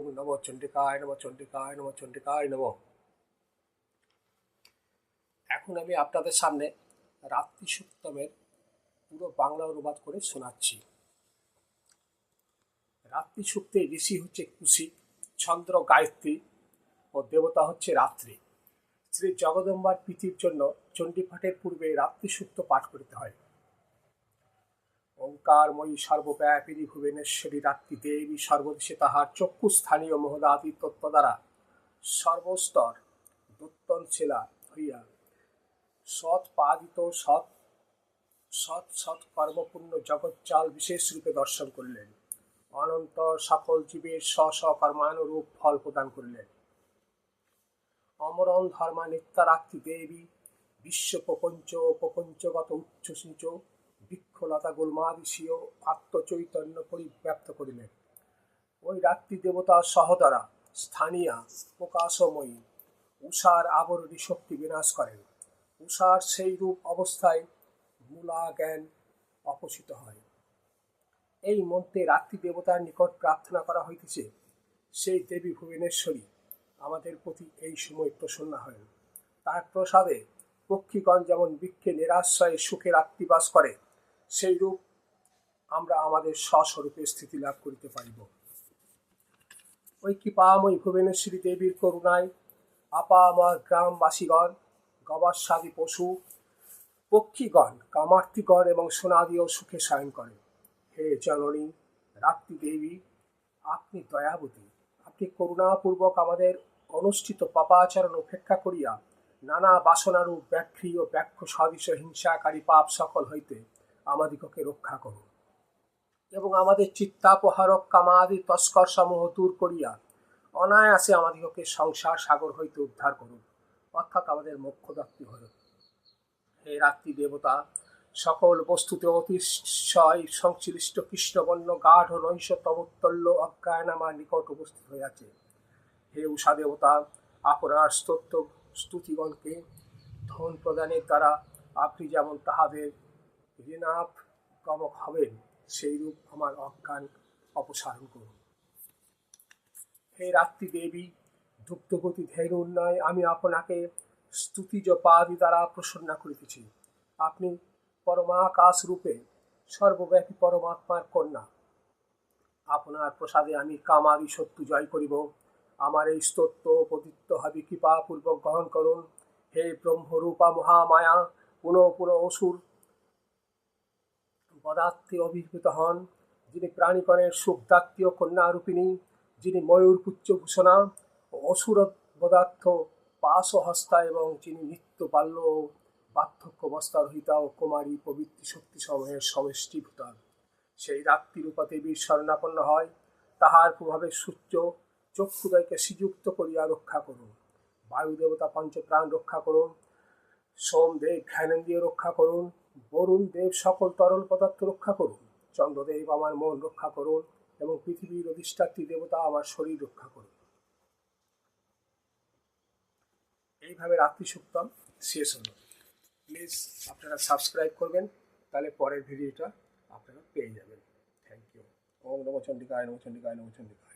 ওম নম চণ্ডিকায় নম চণ্ডিকায় নম চণ্ডিকায় নম এখন আমি আপনাদের সামনে রাত্রি সুক্তমের পুরো বাংলা অনুবাদ করে শোনাচ্ছি। রাত্রি সুক্তের ঋষি হচ্ছে কুশি, চন্দ্র গায়ত্রী ও দেবতা হচ্ছে রাত্রি। শ্রী জগদম্বার প্রীতির জন্য চণ্ডীপাঠের পূর্বে রাত্রি সুক্ত পাঠ করতে হয়। ওঙ্কারময়ী সর্বব্যাপিনী ভুবনেশ্বরী রাত্রি দেবী সর্বদেশে তাহার চক্ষু স্থানীয় মহদাদি তত্ত্ব দ্বারা সর্বস্তর দুত্তনশীলা হইয়া সৎ পাদিত সৎ সৎ সৎ কর্মপূর্ণ জগজ্জাল বিশেষ রূপে দর্শন করলেন। অনন্তর সকল জীবের স্ব স্ব কর্মানুরূপ ফল প্রদান করলেন। অমরণ ধর্মা নিত্যারাত্রি দেবী, বিশ্ব প্রপঞ্চ, প্রপঞ্চগত উচ্চসূচ বৃক্ষলতা গোলমাদিশীয় আত্মচৈতন্য পরিব্যাপ্ত করিলেন। ওই রাত্রি দেবতা সহদরা, স্থানীয়া প্রকাশময়ী উষার আবরণী শক্তি বিনাশ করেন। উষার সেই রূপ অবস্থায় মূলা জ্ঞান অপসিত হয়। এই মন্ত্রে রাত্রি দেবতার নিকট প্রার্থনা করা হইতেছে, সেই দেবী ভুবনেশ্বরী আমাদের প্রতি এই সময় প্রসন্ন হয় তার প্রসাদে পক্ষীগণ যেমন বৃক্ষে নিরাশ্রয়ে সুখে রাত্রিবাস করে সেই রূপ আমরা আমাদের স্বস্বরূপে স্থিতি লাভ করিতে পারিব। ওই কৃপাময় ভুবনেশ্বরী দেবীর করুণায় আপা আমার গ্রামবাসীগণ, গবাসাদি পশু, পক্ষীগণ কামার্তিগণ এবং সোনাদিও সুখে শয়ন করে হে জননী, রাত্রি দেবী, আপনি দয়াবতী। আপনি করুণাপূর্বক আমাদের অনুষ্ঠিত পাপাচরণ উপেক্ষা করিয়া নানা বাসনারূপ ব্যাখ্যী ও ব্যাখ্য সদৃশ হিংসাকারী পাপ সকল হইতে আমাদিগকে রক্ষা করুন। এবং আমাদের চিত্তাপহারক কামাদি তস্কর সমূহ দূর করিয়া অনায়াসে আমাদিগকে সংসার সাগর হইতে উদ্ধার করুন। অর্থাৎ আমাদের মোক্ষদাত্রী হয়ে হে রাত্রি দেবতা, সকল বস্তুতে অতিশয় সংশ্লিষ্ট কৃষ্ণবর্ণ, গাঢ়, নৈশ তবোত্তল্য অজ্ঞান নিকট উপস্থিত হইয়াছে। হে উষা দেবতা, আপনার স্তোত্র, স্তুতিগণকে ধন প্রদানের দ্বারা আপনি যেমন তাহাদের ঋণাভ গমক হবেন, সেইরূপ আমার অজ্ঞান অপসারণ করুন। হে রাত্রি দেবী দুগ্ধগতি ধৈর্য উন্নয়, আমি আপনাকে স্তুতিজ পাদি দ্বারা প্রসন্ন করিতেছি। আপনি পরমাকাশ রূপে সর্বব্যাপী পরমাত্মার কন্যা। আপনার প্রসাদে আমি কামাদি শত্রু জয় করিব। আমার এই স্তোত্র পতিত্ব হবে কৃপাপূর্বক গ্রহণ করুন। হে ব্রহ্মরূপা মহামায়া, পুনঃ পুনঃ অসুর পদার্থে অভিভূত হন, যিনি প্রাণীকণের সুখদাত্মীয় কন্যারূপিণী যিনি ময়ূর পুচ্চভূষণা ও অসুর পদার্থ পাশহস্তা এবং যিনি নিত্য বাল্য পার্থক্য বস্তারহিতা ও কুমারী পবিত্র শক্তি সমূহের সমষ্টিভূতা। সেই রাত্রিরূপা দেবীর স্বর্ণাপন্ন হয়, তাহার প্রভাবে সূর্য চক্ষুদয়কে শ্রীযুক্ত করিয়া রক্ষা করুন। বায়ু বায়ুদেবতা পঞ্চপ্রাণ রক্ষা করুন, সোমদেব জ্ঞানেন্দ্রিয় রক্ষা করুন বরুণ দেব সকল তরল পদার্থ রক্ষা করুন। চন্দ্রদেব আমার মন রক্ষা করুন এবং পৃথিবীর অধিষ্ঠাত্রী দেবতা আমার শরীর রক্ষা করুন। এইভাবে রাত্রি সুক্তম শেষ হলো। প্লিজ আপনারা সাবস্ক্রাইব করবেন, তাহলে পরের ভিডিওটা আপনারা পেয়ে যাবেন। Thank you. ওম নম চন্ডিকায় নম চন্ডিকায় নম চন্ডিকায়